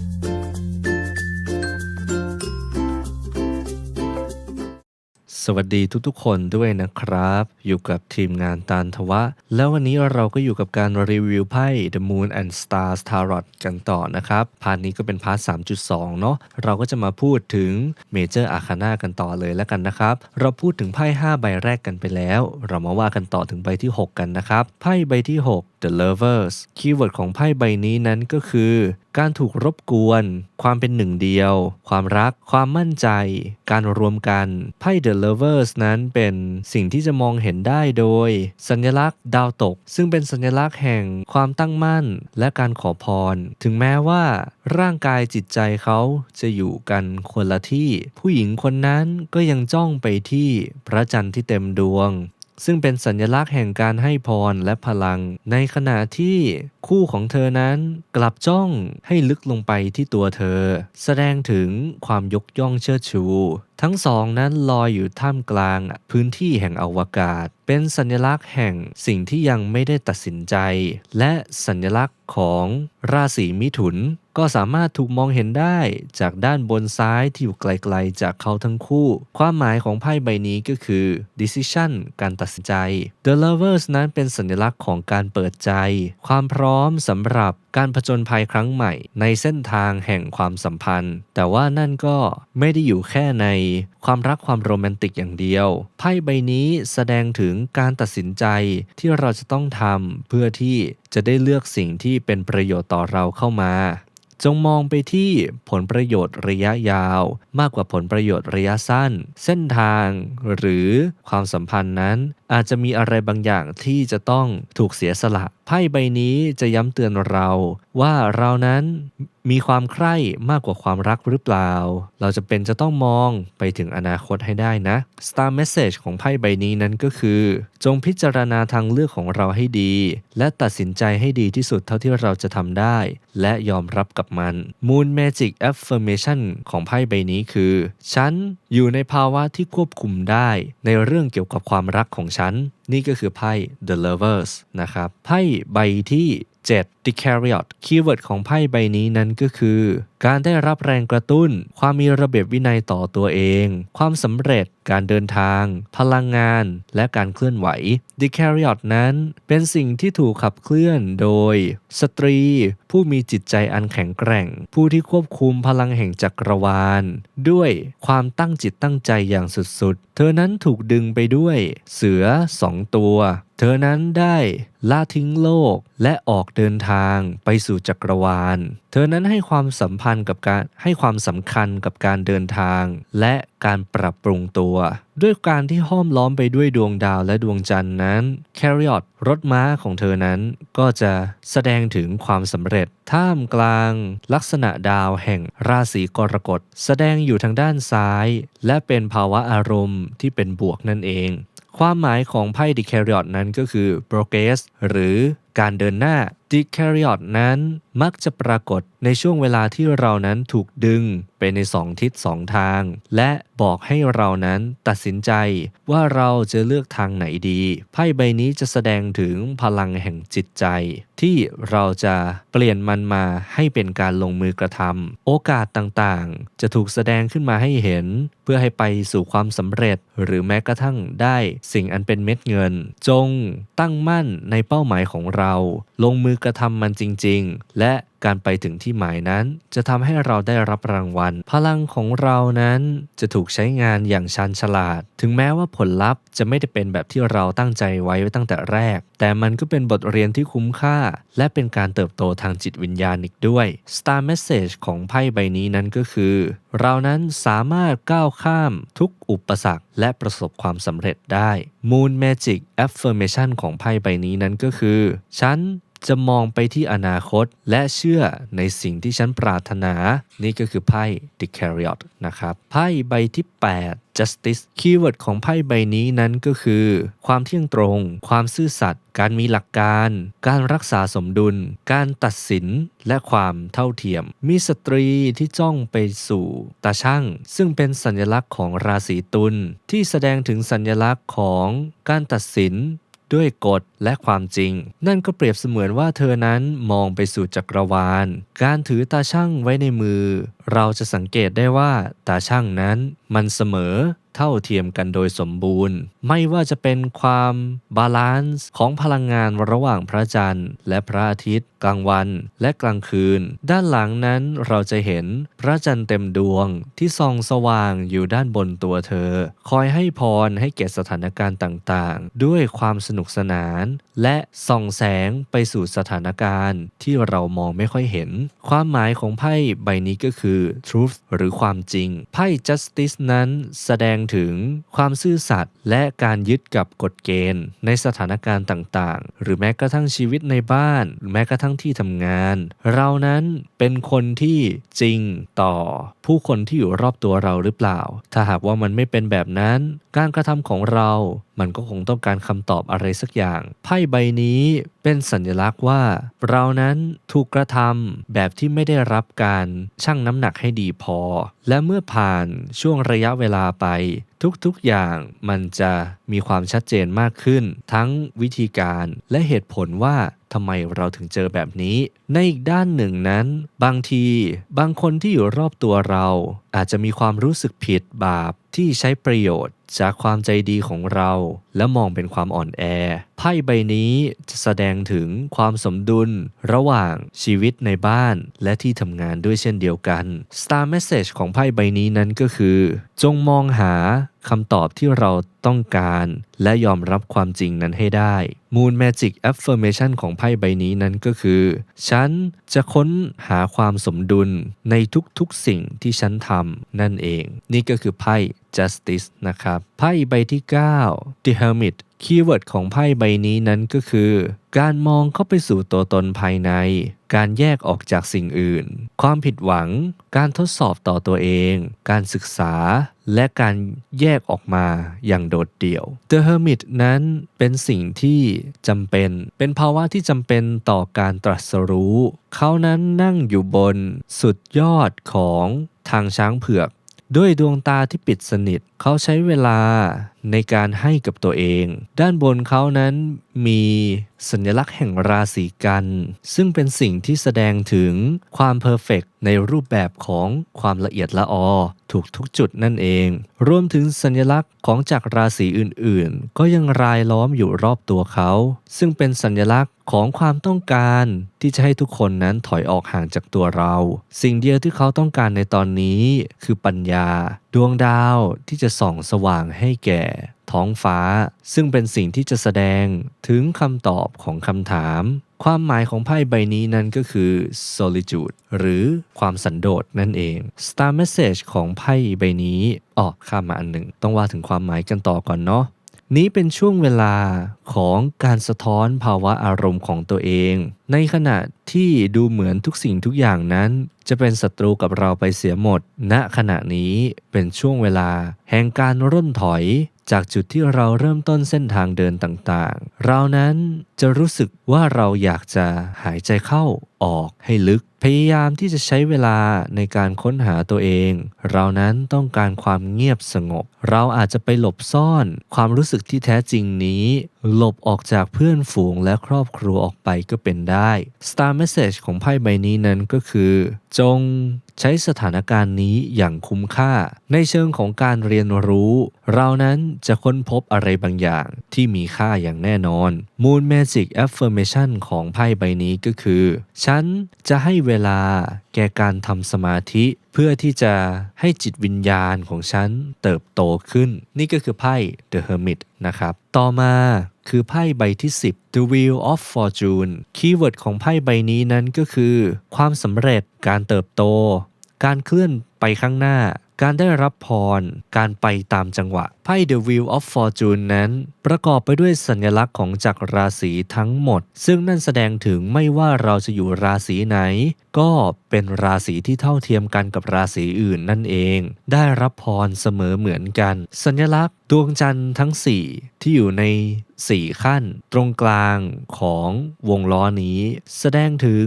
Thank you. สวัสดีทุกๆ คนด้วยนะครับ อยู่กับทีมงานตานทวะ แล้ววันนี้เราก็อยู่กับการรีวิวไพ่ The Moon and Stars Tarot กันต่อนะครับ พาร์ทนี้ก็เป็นพาร์ท 3.2 เนาะเราก็จะมาพูดถึง Major Arcana กันต่อเลยแล้วกันนะครับ เราพูดถึงไพ่ 5 ใบแรกกันไปแล้ว เรามาว่ากันต่อถึงใบที่ 6 กันนะครับ ไพ่ใบที่ 6 The Lovers คีย์เวิร์ดของไพ่ใบนี้นั้นก็คือ การถูกรบกวน ความเป็นหนึ่งเดียว ความรัก ความมั่นใจ การรวมกันไพ่ The Lovers นั้นเป็นสิ่งที่จะมองเห็นได้โดย สัญลักษณ์ดาวตก ซึ่งเป็นสัญลักษณ์แห่งความตั้งมั่นและการขอพร ถึงแม้ว่า ร่างกายจิตใจเขาจะอยู่กันคนละที่ ผู้หญิงคนนั้นก็ยังจ้องไปที่พระจันทร์ที่เต็มดวงซึ่งเป็นสัญลักษณ์แห่งการให้พรและพลัง ในขณะที่คู่ของเธอนั้นกลับจ้องให้ลึกลงไปที่ตัวเธอ แสดงถึงความยกย่องเชิดชู ทั้งสองนั้นลอยอยู่ท่ามกลางพื้นที่แห่งอวกาศ เป็นสัญลักษณ์แห่งสิ่งที่ยังไม่ได้ตัดสินใจ และสัญลักษณ์ของราศีมิถุน ก็สามารถถูกมองเห็นได้จากด้านบนซ้ายที่อยู่ไกลๆ จากเขาทั้งคู่ ความหมายของไพ่ใบนี้ก็คือ decision การตัดสินใจ The Lovers นั้นเป็นสัญลักษณ์ของการเปิดใจ ความพร้อมสำหรับการผจญภัยครั้งใหม่ ในเส้นทางแห่งความสัมพันธ์ แต่ว่านั่นก็ไม่ได้อยู่แค่ในความรักความโรแมนติกอย่างเดียว ไพ่ใบนี้แสดงถึงการตัดสินใจที่เราจะต้องทำเพื่อที่จะได้เลือกสิ่งที่เป็นประโยชน์ต่อเราเข้ามา จงมองไปที่ผลประโยชน์ระยะยาว มากกว่าผลประโยชน์ระยะสั้น เส้นทาง หรือความสัมพันธ์นั้น อาจจะมีอะไรบางอย่างที่จะต้องถูกเสียสละ พ่ใบนี้จะย้ำเตือนเรา ว่าเรานั้นมีความใคร่มากกว่าความรักหรือเปล่า เราจะเป็นจะต้องมองไปถึงอนาคตให้ได้นะ Star Message ของไพ่ใบนี้นั้นก็คือ จงพิจารณาทางเลือกของเราให้ดี และตัดสินใจให้ดีที่สุดเท่าที่เราจะทำได้ และยอมรับกับมัน Moon Magic Affirmation ของไพ่ใบนี้คือ ฉันอยู่ในภาวะที่ควบคุมได้ ในเรื่องเกี่ยวกับความรักของฉัน นี่ก็คือไพ่ The Lovers นะครับไพ่ใบที่7 The c a r i o t คีย์เวิร์ดของไพ่ใบนี้นั้นก็คือ การได้รับแรงกระตุ้น ความมีระเบียบวินัยต่อตัวเอง ความสำเร็จ การเดินทาง พลังงาน และการเคลื่อนไหว The c a r i o t นั้นเป็นสิ่งที่ถูกขับเคลื่อนโดย สตรี ผู้มีจิตใจอันแข็งแกร่ง ผู้ที่ควบคุมพลังแห่งจักรวาล ด้วยความตั้งจิตตั้งใจอย่างสุดๆ เธอนั้นถูกดึงไปด้วย เสือสองตัว เธอนั้นได้ละทิ้งโลกและออกเดินทางไปสู่จักรวาล เธอนั้นให้ความสัมพันธ์กับการให้ความสำคัญกับการเดินทาง และการปรับปรุงตัว ด้วยการที่ห้อมล้อมไปด้วยดวงดาวและดวงจันทร์นั้นแคริออตรถม้าของเธอนั้นก็จะแสดงถึงความสำเร็จ ท่ามกลาง ลักษณะดาวแห่งราศีกรกฎแสดงอยู่ทางด้านซ้าย และเป็นภาวะอารมณ์ที่เป็นบวกนั่นเอง ความหมายของไพ่ดิแคริออตนั้นก็คือ progress หรือการเดินหน้า ดิแคริออตนั้นมักจะปรากฏในช่วงเวลาที่เรานั้นถูกดึงไปในสองทิศสองทาง และบอกให้เรานั้นตัดสินใจว่าเราจะเลือกทางไหนดี ไพ่ใบนี้จะแสดงถึงพลังแห่งจิตใจ ที่เราจะเปลี่ยนมันมาให้เป็นการลงมือกระทำโอกาสต่างๆ จะถูกแสดงขึ้นมาให้เห็น เพื่อให้ไปสู่ความสำเร็จ หรือแม้กระทั่งได้สิ่งอันเป็นเม็ดเงิน จงตั้งมั่นในเป้าหมายของเราลงมือกระทำมันจริง ๆ และ การไปถึงที่หมายนั้น จะทำให้เราได้รับรางวัล พลังของเรานั้นจะถูกใช้งานอย่างชันฉลาด ถึงแม้ว่าผลลัพธ์จะไม่ได้เป็นแบบที่เราตั้งใจไว้ตั้งแต่แรก แต่มันก็เป็นบทเรียนที่คุ้มค่า และเป็นการเติบโตทางจิตวิญญาณอีกด้วย Star Message ของไพ่ใบนี้นั้นก็คือ เรานั้นสามารถก้าวข้ามทุกอุปสรรค และประสบความสำเร็จได้ Moon Magic Affirmation ของไพ่ใบนี้นั้นก็คือ ฉัน จะมองไปที่อนาคต และเชื่อในสิ่งที่ฉันปรารถนา นี่ก็คือไพ่ The Chariot นะครับ ไพ่ใบที่ 8 Justice คีย์เวิร์ดของไพ่ใบนี้นั้นก็คือ ความเที่ยงตรง ความซื่อสัตย์การมีหลักการ การรักษาสมดุล การตัดสินและความเท่าเทียม มีสตรีที่จ้องไปสู่ตาช่าง ซึ่งเป็นสัญลักษณ์ของราศีตุลที่แสดงถึงสัญลักษณ์ของการตัดสิน ด้วยกฎและความจริง นั่นก็เปรียบเสมือนว่าเธอนั้นมองไปสู่จักรวาล การถือตาช่างไว้ในมือ เราจะสังเกตได้ว่าตาช่างนั้นมันเสมอ เท่าเทียมกันโดยสมบูรณ์ ไม่ว่าจะเป็นความบาลานซ์ของพลังงานระหว่างพระจันทร์ และพระอาทิตย์ กลางวันและกลางคืน ด้านหลังนั้นเราจะเห็นพระจันทร์เต็มดวงที่ส่องสว่างอยู่ด้านบนตัวเธอ คอยให้พรให้แก่สถานการณ์ต่างๆ ด้วยความสนุกสนาน และส่องแสงไปสู่สถานการณ์ที่เรามองไม่ค่อยเห็น ความหมายของไพ่ใบนี้ก็คือ truth หรือความจริง ไพ่ justice นั้นแสดงถึงความซื่อสัตย์และการยึดกับกฎเกณฑ์ ในสถานการณ์ต่างๆ หรือแม้กระทั่งชีวิตในบ้าน หรือแม้กระทั่งที่ทำงาน เรานั้นเป็นคนที่จริงต่อผู้คนที่อยู่รอบตัวเราหรือเปล่า ถ้าหากว่ามันไม่เป็นแบบนั้น การกระทำของเรา มันก็คงต้องการคำตอบอะไรสักอย่าง ไพ่ใบนี้เป็นสัญลักษณ์ว่า เรานั้นถูกกระทำแบบที่ไม่ได้รับการชั่งน้ำหนักให้ดีพอ และเมื่อผ่านช่วงระยะเวลาไป ทุกๆอย่างมันจะมีความชัดเจนมากขึ้น ทั้งวิธีการและเหตุผลว่าทำไมเราถึงเจอแบบนี้ ในอีกด้านหนึ่งนั้น บางที บางคนที่อยู่รอบตัวเรา อาจจะมีความรู้สึกผิดบาปที่ใช้ประโยชน์ จากความใจดีของเรา และมองเป็นความอ่อนแอ ไพ่ใบนี้จะแสดงถึงความสมดุล ระหว่างชีวิตในบ้านและที่ทำงานด้วยเช่นเดียวกัน Star Message ของไพ่ใบนี้นั้นก็คือ จงมองหาคำตอบที่เราต้องการ และยอมรับความจริงนั้นให้ได้ Moon Magic Affirmation ของไพ่ใบนี้นั้นก็คือ ฉันจะค้นหาความสมดุลในทุกๆสิ่งที่ฉันทำนั่นเอง นี่ก็คือไพ่ Justice นะครับ ไพ่ใบที่ 9 The Hermit คีย์เวิร์ดของไพ่ใบนี้นั้นก็คือ การมองเข้าไปสู่ตัวตนภายใน การแยกออกจากสิ่งอื่น ความผิดหวัง การทดสอบต่อตัวเอง การศึกษา และการแยกออกมาอย่างโดดเดี่ยว The Hermit นั้นเป็นสิ่งที่จำเป็น เป็นภาวะที่จำเป็นต่อการตรัสรู้ เขานั้นนั่งอยู่บนสุดยอดของทางช้างเผือก ด้วยดวงตาที่ปิดสนิทเขาใช้เวลา ในการให้กับตัวเอง ด้านบนเขานั้นมีสัญลักษณ์แห่งราศีกัน ซึ่งเป็นสิ่งที่แสดงถึงความเพอร์เฟกในรูปแบบของความละเอียดละออ ถูกทุกจุดนั่นเอง รวมถึงสัญลักษณ์ของจากราศีอื่นๆ ก็ยังรายล้อมอยู่รอบตัวเขา ซึ่งเป็นสัญลักษณ์ของความต้องการที่จะให้ทุกคนนั้นถอยออกห่างจากตัวเรา สิ่งเดียวที่เขาต้องการในตอนนี้ คือปัญญา ดวงดาวที่จะส่องสว่างให้แก่ ท้องฟ้า ซึ่งเป็นสิ่งที่จะแสดงถึงคำตอบของคำถาม ความหมายของไพ่ใบนี้นั้นก็คือ solitude หรือความสันโดษนั่นเอง star message ของไพ่ใบนี้อ๋อข้ามมาอันหนึ่ง ต้องว่าถึงความหมายกันต่อก่อนเนาะนี้เป็นช่วงเวลาของการสะท้อนภาวะอารมณ์ของตัวเอง ในขณะที่ดูเหมือนทุกสิ่งทุกอย่างนั้น จะเป็นศัตรูกับเราไปเสียหมด ณขณะนี้เป็นช่วงเวลา แห่งการร่นถอยจากจุดที่เราเริ่มต้นเส้นทางเดินต่างๆ เรานั้นจะรู้สึกว่าเราอยากจะหายใจเข้า ออกให้ลึก พยายามที่จะใช้เวลาในการค้นหาตัวเอง เรานั้นต้องการความเงียบสงบ เราอาจจะไปหลบซ่อน ความรู้สึกที่แท้จริงนี้ หลบออกจากเพื่อนฝูงและครอบครัวออกไปก็เป็นได้ Star Message ของไพ่ใบนี้นั้นก็คือ จงใช้สถานการณ์นี้อย่างคุ้มค่า ในเชิงของการเรียนรู้ เรานั้นจะค้นพบอะไรบางอย่างที่มีค่าอย่างแน่นอน Moon Magic Affirmation ของไพ่ใบนี้ก็คือ ฉันจะให้เวลาแก่การทำสมาธิเพื่อที่จะให้จิตวิญญาณของฉันเติบโตขึ้น นี่ก็คือไพ่ The Hermit นะครับ ต่อมาคือไพ่ใบที่ 10 The Wheel of Fortune คีย์เวิร์ดของไพ่ใบนี้นั้นก็คือ ความสำเร็จการเติบโต การเคลื่อนไปข้างหน้า การได้รับพร การไปตามจังหวะ ไพ่ The Wheel of Fortune นั้น ประกอบไปด้วยสัญลักษณ์ของจักรราศีทั้งหมด ซึ่งนั่นแสดงถึงไม่ว่าเราจะอยู่ราศีไหน ก็เป็นราศีที่เท่าเทียมกันกับราศีอื่นนั่นเอง ได้รับพรเสมอเหมือนกัน สัญลักษณ์ดวงจันทร์ทั้ง 4 ที่อยู่ใน 4 ขั้น ตรงกลางของวงล้อนี้ แสดงถึง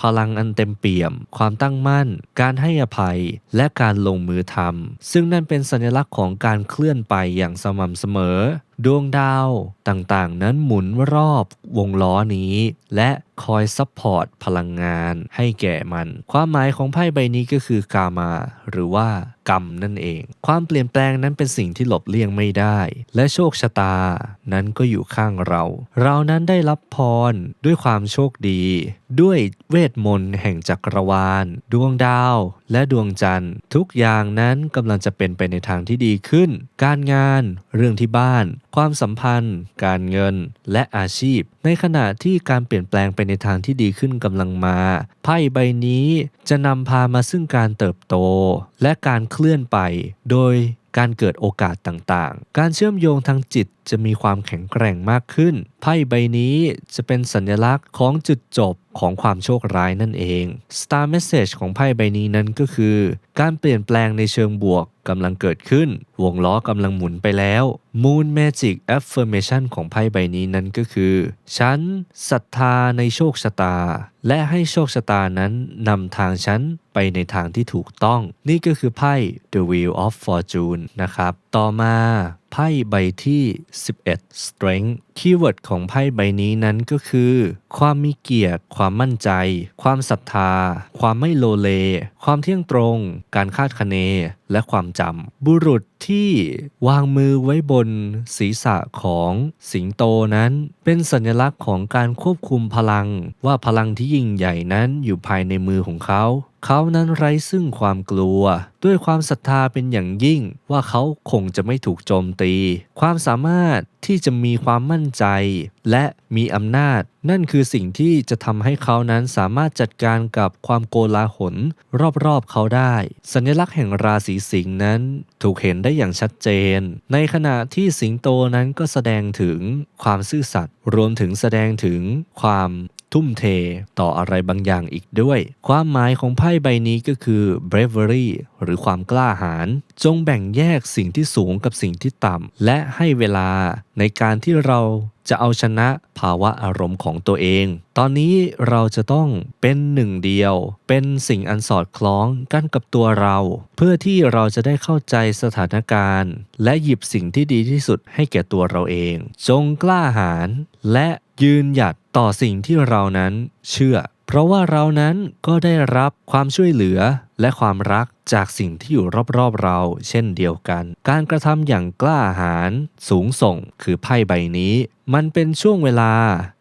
พลังอันเต็มเปี่ยม ความตั้งมั่น การให้อภัยและการลงมือทำซึ่งนั่นเป็นสัญลักษณ์ของการเคลื่อนไปอย่างสม่ำเสมอดวงดาวต่างๆ นั้นหมุนรอบวงล้อนี้ และคอยซัพพอร์ตพลังงานให้แก่มัน ความหมายของไพ่ใบนี้ก็คือกามา หรือว่ากรรมนั่นเอง ความเปลี่ยนแปลงนั้นเป็นสิ่งที่หลบเลี่ยงไม่ได้ และโชคชะตานั้นก็อยู่ข้างเรา เรานั้นได้รับพรด้วยความโชคดีด้วยเวทมนต์แห่งจักรวาล ดวงดาว และดวงจันทร์ ทุกอย่างนั้นกำลังจะเป็นไปในทางที่ดีขึ้น การงาน เรื่องที่บ้าน ความสัมพันธ์ การเงิน และอาชีพ ในขณะที่การเปลี่ยนแปลงไปในทางที่ดีขึ้นกำลังมา ไพ่ใบนี้จะนำพามาซึ่งการเติบโต และการเคลื่อนไป โดยการเกิดโอกาสต่างๆ การเชื่อมโยงทางจิตจะมีความแข็งแกร่งมากขึ้น ไพ่ใบนี้จะเป็นสัญลักษณ์ของจุดจบของความโชคร้ายนั่นเอง Star Message ของไพ่ใบนี้นั้นก็คือ การเปลี่ยนแปลงในเชิงบวกกำลังเกิดขึ้น วงล้อกำลังหมุนไปแล้ว Moon Magic Affirmation ของไพ่ใบนี้นั้นก็คือ ฉันศรัทธาในโชคชะตา และให้โชคชะตานั้นนำทางฉันไปในทางที่ถูกต้อง นี่ก็คือไพ่ The Wheel of Fortune นะครับ ต่อมา ไพ่ใบที่ 11 Strength คีย์เวิร์ดของไพ่ใบนี้นั้นก็คือ ความมีเกียรติ ความมั่นใจ ความศรัทธา ความไม่โลเล ความเที่ยงตรง การคาดคะเน และความจำ บุรุษที่วางมือไว้บนศีรษะของสิงโตนั้น เป็นสัญลักษณ์ของการควบคุมพลัง ว่าพลังที่ยิ่งใหญ่นั้นอยู่ภายในมือของเขา เขานั้นไร้ซึ่งความกลัว ด้วยความศรัทธาเป็นอย่างยิ่งว่าเขาคงจะไม่ถูกโจมตี ความสามารถที่จะมีความมั่นใจ และมีอำนาจ นั่นคือสิ่งที่จะทำให้เขานั้นสามารถจัดการกับความโกลาหลรอบๆเขาได้ สัญลักษณ์แห่งราศีสิงห์นั้นถูกเห็นได้อย่างชัดเจน ในขณะที่สิงโตนั้นก็แสดงถึงความซื่อสัตย์รวมถึงแสดงถึงความ ทุ่มเทต่ออะไรบางอย่างอีกด้วย ความหมายของไพ่ใบนี้ก็คือ bravery หรือความกล้าหาญจงแบ่งแยกสิ่งที่สูงกับสิ่งที่ต่ำ และให้เวลาในการที่เราจะเอาชนะภาวะอารมณ์ของตัวเอง ตอนนี้เราจะต้องเป็นหนึ่งเดียว เป็นสิ่งอันสอดคล้องกันกับตัวเรา เพื่อที่เราจะได้เข้าใจสถานการณ์ และหยิบสิ่งที่ดีที่สุดให้แก่ตัวเราเอง จงกล้าหาญและ ยืนหยัดต่อสิ่งที่เรานั้นเชื่อ เพราะว่าเรานั้นก็ได้รับความช่วยเหลือและความรักจากสิ่งที่อยู่รอบๆเรา เช่นเดียวกัน การกระทำอย่างกล้าหาญสูงส่งคือไพ่ใบนี้ มันเป็นช่วงเวลา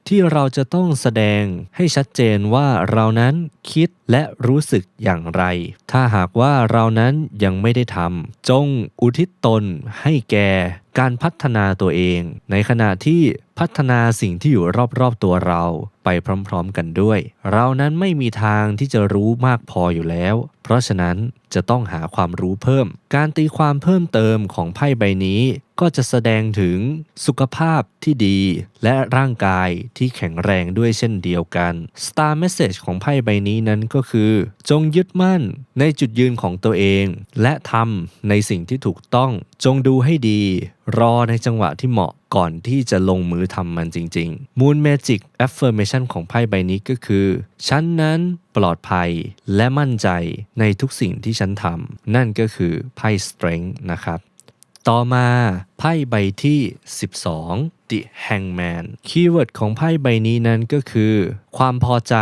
ที่เราจะต้องแสดงให้ชัดเจนว่าเรานั้นคิดและรู้สึกอย่างไร ถ้าหากว่าเรานั้นยังไม่ได้ทำจงอุทิศตนให้แก่การพัฒนาตัวเอง ในขณะที่ พัฒนาสิ่งที่อยู่รอบๆตัวเรา ไปพร้อมๆกันด้วย เรานั้นไม่มีทางที่จะรู้มากพออยู่แล้ว เพราะฉะนั้นจะต้องหาความรู้เพิ่ม การตีความเพิ่มเติมของไพ่ใบนี้ ก็จะแสดงถึงสุขภาพที่ดี และร่างกายที่แข็งแรงด้วยเช่นเดียวกัน Star Message ของไพ่ใบนี้นั้นก็คือ จงยึดมั่นในจุดยืนของตัวเอง และทำในสิ่งที่ถูกต้อง จงดูให้ดี รอในจังหวะที่เหมาะก่อนที่จะลงมือทำมันจริง ๆ Moon Magic Affirmation ของไพ่ใบนี้ก็คือ ฉันนั้นปลอดภัยและมั่นใจในทุกสิ่งที่ฉันทำนั่นก็คือไพ่ Strength นะครับ ต่อมาไพ่ใบที่ 12 The Hangman คีย์เวิร์ดของไพ่ใบนี้นั้นก็คือ ความพอใจ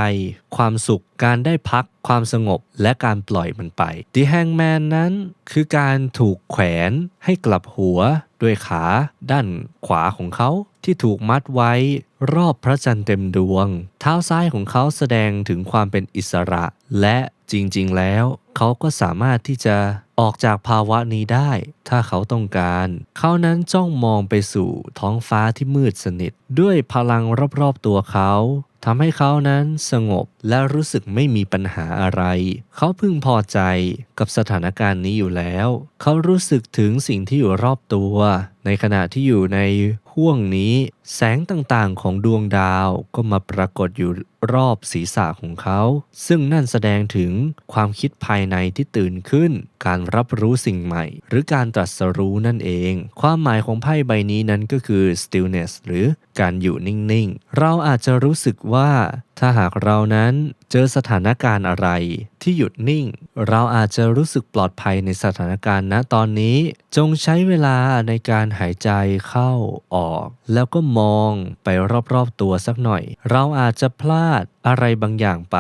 ความสุข การได้พัก ความสงบ และการปล่อยมันไป The Hangman นั้นคือการถูกแขวนให้กลับหัว ด้วยขาด้านขวาของเขาที่ถูกมัดไว้รอบพระจันทร์เต็มดวง เท้าซ้ายของเขาแสดงถึงความเป็นอิสระ และจริงๆแล้ว เขาก็สามารถที่จะออกจากภาวะนี้ได้ ถ้าเขาต้องการ เขานั้นจ้องมองไปสู่ท้องฟ้าที่มืดสนิท ด้วยพลังรอบๆตัวเขา ทำให้เขานั้นสงบและรู้สึกไม่มีปัญหาอะไร เขาพึงพอใจกับสถานการณ์นี้อยู่แล้ว เขารู้สึกถึงสิ่งที่อยู่รอบตัว ในขณะที่อยู่ใน ห่วงนี้แสงต่างๆของดวงดาวก็มาปรากฏอยู่รอบศีรษะของเขา ซึ่งนั่นแสดงถึงความคิดภายในที่ตื่นขึ้น การรับรู้สิ่งใหม่ หรือการตรัสรู้นั่นเอง ความหมายของไพ่ใบนี้นั้นก็คือ stillness หรือการอยู่นิ่งๆ เราอาจจะรู้สึกว่า ถ้าหากเรานั้นเจอสถานการณ์อะไรที่หยุดนิ่ง เราอาจจะรู้สึกปลอดภัยในสถานการณ์ณตอนนี้ จงใช้เวลาในการหายใจเข้าออก แล้วก็มองไปรอบๆตัวสักหน่อย เราอาจจะพลาดอะไรบางอย่างไป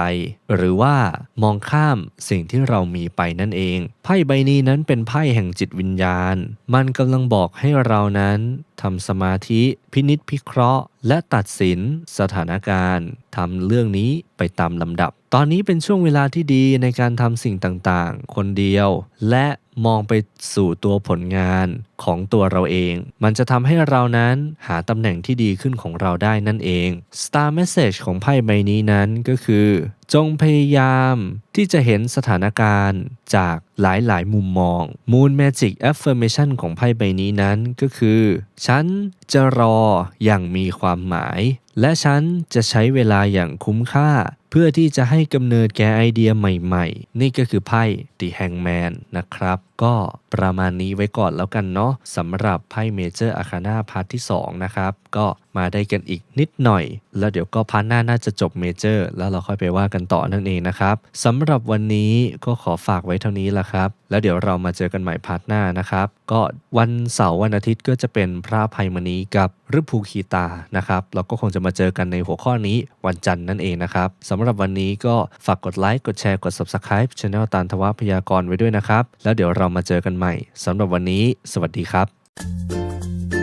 หรือว่ามองข้ามสิ่งที่เรามีไปนั่นเอง ไพ่ใบนี้นั้นเป็นไพ่แห่งจิตวิญญาณ มันกำลังบอกให้เรานั้น ทำสมาธิพินิษพิเคราะห์ และตัดสินสถานการณ์ทำเรื่องนี้ไปตามลำดับ ตอนนี้เป็นช่วงเวลาที่ดีในการทำสิ่งต่างๆ คนเดียว และ มองไปสู่ตัวผลงานของตัวเราเอง มันจะทำให้เรานั้นหาตำแหน่งที่ดีขึ้นของเราได้นั่นเอง Star Message ของไพ่ใบนี้นั้นก็คือ จงพยายามที่จะเห็นสถานการณ์จากหลายๆ มุมมอง Moon Magic Affirmation ของไพ่ใบนี้นั้นก็คือ ฉันจะรออย่างมีความหมาย และฉันจะใช้เวลาอย่างคุ้มค่า เพื่อที่จะให้กำเนิดแก่ไอเดียใหม่ๆ นี่ก็คือไพ่ The Hangman นะครับ ก็ประมาณนี้ไว้ก่อนแล้วกันเนาะสำหรับไพ่เมเจอร์อาคานาพาร์ทที่ 2 นะครับ ก็มาได้กันอีกนิดหน่อย แล้วเดี๋ยวก็พาร์ทหน้าน่าจะจบเมเจอร์แล้วเราค่อยไปว่ากันต่อนั่นเองนะครับสำหรับวันนี้ก็ขอฝากไว้เท่านี้ละครับ แล้วเดี๋ยวเรามาเจอกันใหม่พาร์ทหน้านะครับ ก็วันเสาร์วันอาทิตย์ก็จะเป็นพระภัยมณีกับฤภูคีตานะครับเราก็คงจะมาเจอกันในหัวข้อนี้วันจันทร์นั่นเองนะครับสำหรับวันนี้ก็ฝากกดไลค์กดแชร์กด subscribe Channel ตานทวพยากรไว้ด้วยนะครับ แล้วเดี๋ยวเรามาเจอกันใหม่สำหรับวันนี้ สวัสดีครับ